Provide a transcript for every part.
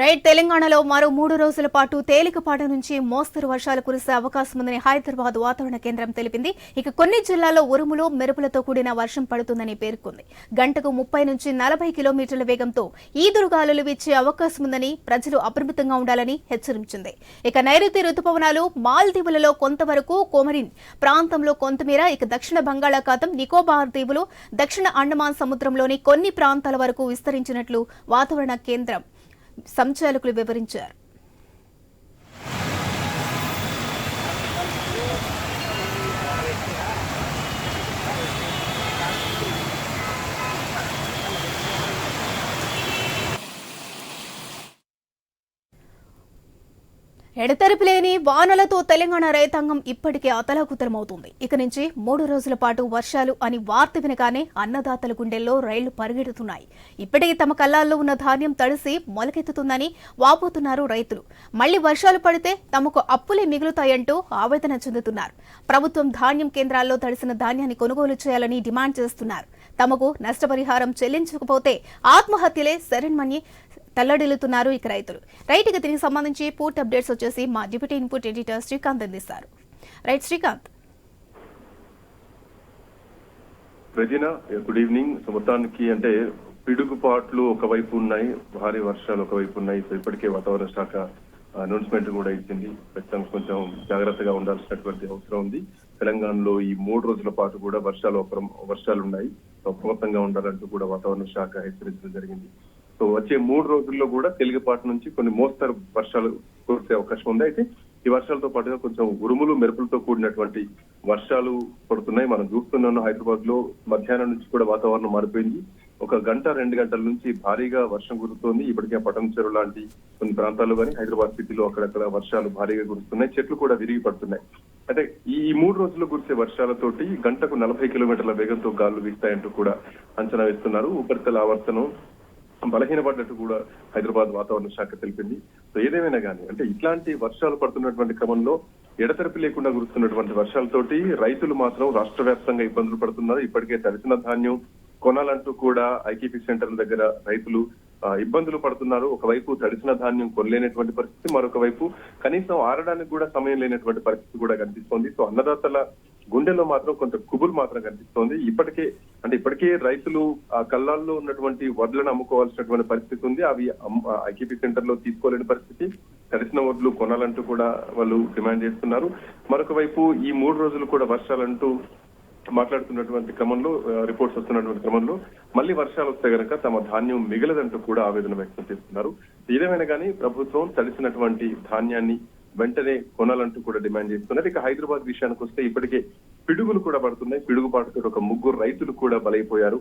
Right తెలంగాణలో మరో మూడు రోజుల పాటు తేలికపాటి నుంచి మోస్తరు వర్షాలు కురిసే అవకాశం ఉందని హైదరాబాద్ వాతావరణ కేంద్రం తెలిపింది. ఇక కొన్ని జిల్లాల్లో ఉరుములు మెరుపులతో కూడిన వర్షం పడుతుందని పేర్కొంది. గంటకు ముప్పై నుంచి నలభై కిలోమీటర్ల వేగంతో ఈదురుగాలులు వీచే అవకాశం ఉందని ప్రజలు అప్రమత్తంగా ఉండాలని హెచ్చరించింది. ఇక నైరుతి రుతుపవనాలు మాల్దీవులలో కొంతవరకు కోమరిన్ ప్రాంతంలో కొంతమేర ఇక దక్షిణ బంగాళాఖాతం నికోబార్ దీవులు దక్షిణ అండమాన్ సముద్రంలోని కొన్ని ప్రాంతాల వరకు విస్తరించినట్లు వాతావరణ కేంద్రం సంచాలకులు వివరించారు. ఎడతెరిపి లేని వానలతో తెలంగాణ రైతాంగం ఇప్పటికే అతలాకుతలమవుతుంది. ఇక నుంచి మూడు రోజుల పాటు వర్షాలు అని వార్త వినగానే అన్నదాతల గుండెల్లో రైళ్ళు పరిగెడుతున్నాయి. ఇప్పటికే తమ కళ్ళాల్లో ఉన్న ధాన్యం తడిసి మొలకెత్తుతుందని వాపోతున్నారు రైతులు. మళ్ళీ వర్షాలు పడితే తమకు అప్పులే మిగులుతాయంటూ ఆవేదన చెందుతున్నారు. ప్రభుత్వం ధాన్యం కేంద్రాల్లో తడిసిన ధాన్యాన్ని కొనుగోలు చేయాలని డిమాండ్ చేస్తున్నారు. తమకు నష్టపరిహారం చెల్లించకపోతే ఆత్మహత్యలే శరణ్మని తల్లడిల్లుతున్నారు ఇక రైతులు. రైట్ ఇక దీనికి సంబంధించి పూర్తి అప్డేట్స్ వచ్చేసి మా డిప్యూటీ ఇన్పుట్ ఎడిటర్ శ్రీకాంత్ అందిస్తారు. రైట్ శ్రీకాంత్. ప్రజన గుడ్ ఈవినింగ్. మొత్తానికి అంటే పిడుగుపాట్లు ఒకవైపు ఉన్నాయి భారీ వర్షాలు ఒకవైపు ఉన్నాయి. సో ఇప్పటికే వాతావరణ శాఖ అనౌన్స్మెంట్ కూడా ఇచ్చింది. ఖచ్చితంగా కొంచెం జాగ్రత్తగా ఉండాల్సినటువంటి అవసరం ఉంది. తెలంగాణలో ఈ మూడు రోజుల పాటు కూడా వర్షాలు వర్షాలు ఉన్నాయి. అప్రమత్తంగా ఉండాలంటూ కూడా వాతావరణ శాఖ హెచ్చరించడం జరిగింది. సో వచ్చే మూడు రోజుల్లో కూడా తెలుగుపాటి నుంచి కొన్ని మోస్తరు వర్షాలు కురిసే అవకాశం ఉంది. అయితే ఈ వర్షాలతో పాటుగా కొంచెం ఉరుములు మెరుపులతో కూడినటువంటి వర్షాలు పడుతున్నాయి. మనం చూస్తున్నాం హైదరాబాద్లో మధ్యాహ్నం నుంచి కూడా వాతావరణం మారిపోయింది. ఒక గంట రెండు గంటల నుంచి భారీగా వర్షం కురుస్తోంది. ఇప్పటికే పటం చెరువు లాంటి కొన్ని ప్రాంతాల్లో కానీ హైదరాబాద్ సిటీలో అక్కడక్కడ వర్షాలు భారీగా కురుస్తున్నాయి. చెట్లు కూడా విరిగి పడుతున్నాయి. అంటే ఈ మూడు రోజులు కురిసే వర్షాలతోటి గంటకు నలభై కిలోమీటర్ల వేగంతో గాలు వీస్తాయంటూ కూడా అంచనా వేస్తున్నారు. ఉపరితల ఆవర్తనం బలహీనపడ్డట్టు కూడా హైదరాబాద్ వాతావరణ శాఖ తెలిపింది. సో ఏదేమైనా కానీ అంటే ఇట్లాంటి వర్షాలు పడుతున్నటువంటి క్రమంలో ఎడతెరపి లేకుండా కురుస్తున్నటువంటి వర్షాలతోటి రైతులు మాత్రం రాష్ట్ర వ్యాప్తంగా ఇబ్బందులు పడుతున్నారు. ఇప్పటికే తడిసిన ధాన్యం కొనాలంటూ కూడా ఐకేపీ సెంటర్ల దగ్గర రైతులు ఇబ్బందులు పడుతున్నారు. ఒకవైపు తడిసిన ధాన్యం కొనలేనటువంటి పరిస్థితి మరొక వైపు కనీసం ఆరడానికి కూడా సమయం లేనటువంటి పరిస్థితి కూడా కనిపిస్తోంది. సో అన్నదాతల గుండెలో మాత్రం కొంత కుబులు మాత్రం కనిపిస్తోంది. ఇప్పటికే అంటే ఇప్పటికే రైతులు ఆ కళ్ళాల్లో ఉన్నటువంటి వడ్లను అమ్ముకోవాల్సినటువంటి పరిస్థితి ఉంది. అవి ఐకేపీ సెంటర్లో తీసుకోలేని పరిస్థితి. తడిసిన వడ్లు కొనాలంటూ కూడా వాళ్ళు డిమాండ్ చేస్తున్నారు. మరొక వైపు ఈ మూడు రోజులు కూడా వర్షాలంటూ మాట్లాడుతున్నటువంటి క్రమంలో రిపోర్ట్స్ వస్తున్నటువంటి క్రమంలో మళ్ళీ వర్షాలు వస్తే గనక తమ ధాన్యం మిగలదంటూ కూడా ఆవేదన వ్యక్తం చేస్తున్నారు. ఏదేమైనా కానీ ప్రభుత్వం తడిసినటువంటి ధాన్యాన్ని వెంటనే కొనాలంటూ కూడా డిమాండ్ చేస్తున్నారు. ఇక హైదరాబాద్ విషయానికి వస్తే ఇప్పటికే పిడుగులు కూడా పడుతున్నాయి. పిడుగుపాటుతో ఒక ముగ్గురు రైతులు కూడా బలైపోయారు.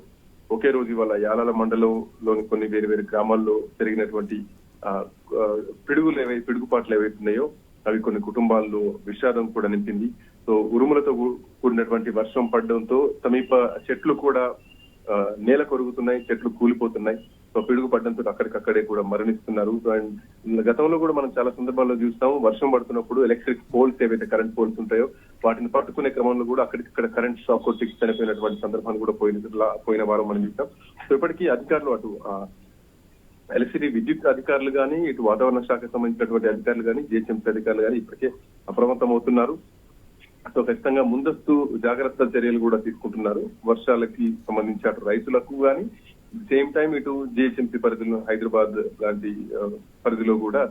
ఒకే రోజు ఇవాళ యాలాల మండలంలోని కొన్ని వేరు వేరు గ్రామాల్లో జరిగినటువంటి ఆ, పిడుగులు ఏవై పిడుగుపాట్లు ఏవైతున్నాయో అవి కొన్ని కుటుంబాల్లో విషాదం కూడా నింపింది. సో ఉరుములతో కూడినటువంటి వర్షం పడడంతో సమీప చెట్లు కూడా నేల కొరుగుతున్నాయి చెట్లు కూలిపోతున్నాయి. సో పిడుగు పడ్డంతో అక్కడికక్కడే కూడా మరణిస్తున్నారు. అండ్ గతంలో కూడా మనం చాలా సందర్భాల్లో చూస్తాము వర్షం పడుతున్నప్పుడు ఎలక్ట్రిక్ పోల్స్ ఏవైతే కరెంట్ పోల్స్ ఉంటాయో వాటిని పట్టుకునే క్రమంలో కూడా అక్కడికక్కడ కరెంట్ షాక్ కొట్టి చనిపోయినటువంటి సందర్భాలు కూడా పోయిన పోయిన వారం మనం చూస్తాం సో ఇప్పటికీ అధికారులు అటు ఎలక్ట్రిసిటీ విద్యుత్ అధికారులు కానీ ఇటు వాతావరణ శాఖకు సంబంధించినటువంటి అధికారులు కానీ జిహెచ్ఎంసీ అధికారులు కానీ ఇప్పటికే అప్రమత్తం అవుతున్నారు సో ఖచ్చితంగా ముందస్తు జాగ్రత్త చర్యలు కూడా తీసుకుంటున్నారు. వర్షాలకి సంబంధించి అటు రైతులకు కానీ సేమ్ టైం ఇటు జిహెచ్ఎంసీ పరిధిలో హైదరాబాద్ లాంటి పరిధిలో కూడా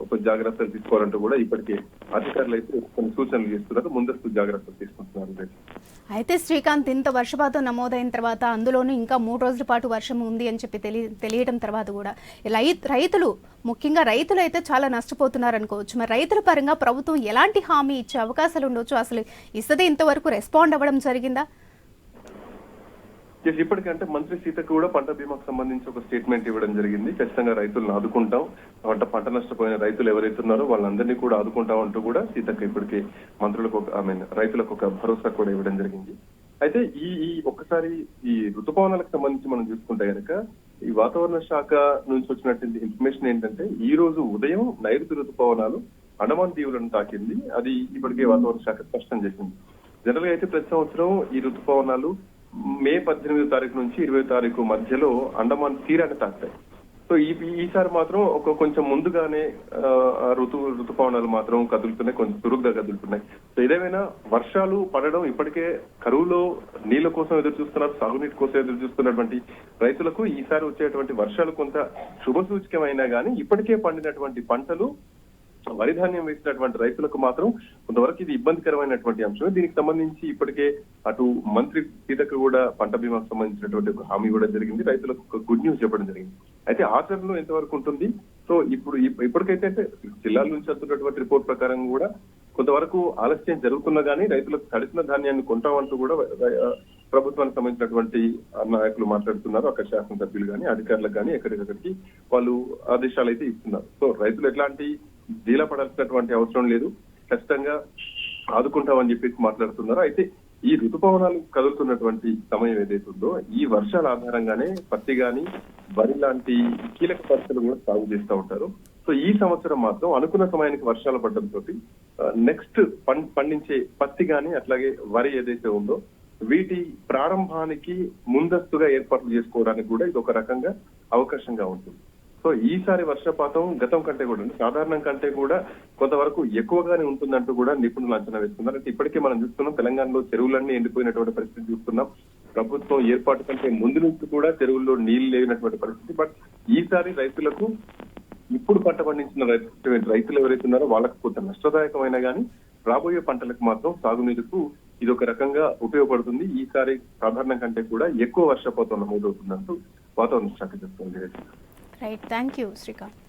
కొంచెం జాగ్రత్తలు తీసుకోవాలంటూ కూడా ఇప్పటికే అధికారులు అయితే కొన్ని సూచనలు చేస్తున్నారు. ముందస్తు జాగ్రత్తలు తీసుకుంటున్నారు. అయితే శ్రీకాంత్ ఇంత వర్షపాతం నమోదైన తర్వాత అందులోనూ ఇంకా మూడు రోజుల పాటు వర్షం ఉంది అని చెప్పి తెలియ తెలియడం తర్వాత కూడా రై- రైతులు ముఖ్యంగా రైతులు అయితే చాలా నష్టపోతున్నారు అనుకోవచ్చు. మరి రైతుల పరంగా ప్రభుత్వం ఎలాంటి హామీ ఇచ్చే అవకాశాలు ఉండొచ్చు? అసలు ఇస్తుంది ఇంతవరకు రెస్పాండ్ అవ్వడం జరిగిందా? ఎస్ ఇప్పటికంటే మంత్రి సీతకు కూడా పంట బీమాకు సంబంధించి ఒక స్టేట్మెంట్ ఇవ్వడం జరిగింది. ఖచ్చితంగా రైతులను ఆదుకుంటాం. పంట పంట నష్టపోయిన రైతులు ఎవరైతే ఉన్నారో వాళ్ళందరినీ కూడా ఆదుకుంటాం అంటూ కూడా సీతకు ఇప్పటికే మంత్రులకు ఒక ఐ మీన్ రైతులకు ఒక భరోసా కూడా ఇవ్వడం జరిగింది. అయితే ఈ ఈ ఒక్కసారి ఈ ఋతుపవనాలకు సంబంధించి మనం చూసుకుంటే కనుక ఈ వాతావరణ శాఖ నుంచి వచ్చినటువంటి ఇన్ఫర్మేషన్ ఏంటంటే ఈ రోజు ఉదయం నైరుతి ఋతుపవనాలు అండమాన్ దీవులను తాకింది. అది ఇప్పటికే వాతావరణ శాఖ స్పష్టం చేసింది. జనరల్గా అయితే ప్రతి సంవత్సరం ఈ ఋతుపవనాలు మే పద్దెనిమిదో తారీఖు నుంచి ఇరవై తారీఖు మధ్యలో అండమాన్ తీరాన్ని తాకుతాయి. సో ఈ ఈసారి మాత్రం ఒక కొంచెం ముందుగానే ఆ, ఋతు ఋతుపవనాలు మాత్రం కదులుతున్నాయి కొంచెం చురుగ్గా కదులుతున్నాయి. సో ఏదేమైనా వర్షాలు పడడం ఇప్పటికే కరువులో నీళ్ళ కోసం ఎదురు చూస్తున్నారు సాగునీటి కోసం ఎదురు చూస్తున్నటువంటి రైతులకు ఈసారి వచ్చేటువంటి వర్షాలు కొంత శుభ సూచకమైనా కానీ ఇప్పటికే పండినటువంటి పంటలు వరి ధాన్యం వేసినటువంటి రైతులకు మాత్రం కొంతవరకు ఇది ఇబ్బందికరమైనటువంటి అంశం దీనికి సంబంధించి ఇప్పటికే అటు మంత్రి సీతకు కూడా పంట బీమాకు సంబంధించినటువంటి ఒక హామీ కూడా జరిగింది. రైతులకు ఒక గుడ్ న్యూస్ చెప్పడం జరిగింది. అయితే ఆచరణలో ఎంతవరకు ఉంటుంది? సో ఇప్పుడు ఇప్పటికైతే అంటే జిల్లాల నుంచి వస్తున్నటువంటి రిపోర్ట్ ప్రకారం కూడా కొంతవరకు ఆలస్యం జరుగుతున్నా కానీ రైతులకు తడిసిన ధాన్యాన్ని కొంటామంటూ కూడా ప్రభుత్వానికి సంబంధించినటువంటి నాయకులు మాట్లాడుతున్నారు. అక్కడ శాసనసభ్యులు కానీ అధికారులకు కానీ ఎక్కడికక్కడికి వాళ్ళు ఆదేశాలు అయితే ఇస్తున్నారు. సో రైతులు ఎట్లాంటి డీలపడాల్సినటువంటి అవసరం లేదు. ఖచ్చితంగా ఆదుకుంటామని చెప్పేసి మాట్లాడుతున్నారు. అయితే ఈ ఋతుపవనాలు కదులుతున్నటువంటి సమయం ఏదైతే ఉందో ఈ వర్షాల ఆధారంగానే పత్తి గాని వరి లాంటి కీలక పంటలు కూడా సాగు చేస్తూ ఉంటారు. సో ఈ సంవత్సరం మాత్రం అనుకున్న సమయానికి వర్షాలు పడడంతో నెక్స్ట్ పండించే పత్తి గాని అట్లాగే వరి ఏదైతే ఉందో వీటి ప్రారంభానికి ముందస్తుగా ఏర్పాట్లు చేసుకోవడానికి కూడా ఇది ఒక రకంగా అవకాశంగా ఉంటుంది. సో ఈసారి వర్షపాతం గతం కంటే కూడా సాధారణం కంటే కూడా కొంతవరకు ఎక్కువగానే ఉంటుందంటూ కూడా నిపుణులు అంచనా వేస్తున్నారు. అంటే ఇప్పటికే మనం చూస్తున్నాం తెలంగాణలో చెరువులన్నీ ఎండిపోయినటువంటి పరిస్థితి చూస్తున్నాం. ప్రభుత్వం ఏర్పాటు కంటే ముందు నుంచి కూడా చెరువుల్లో నీళ్ళు లేనటువంటి పరిస్థితి. బట్ ఈసారి రైతులకు ఇప్పుడు పంట పండించిన రైతు- రైతులు ఎవరైతే ఉన్నారో వాళ్ళకు కొంత నష్టదాయకమైన కానీ రాబోయే పంటలకు మాత్రం సాగునీరుకు ఇది ఒక రకంగా ఉపయోగపడుతుంది. ఈసారి సాధారణం కంటే కూడా ఎక్కువ వర్షపాతం నమోదవుతుందంటూ వాతావరణ శాఖ చెప్తుంది. Right thank you Srikanth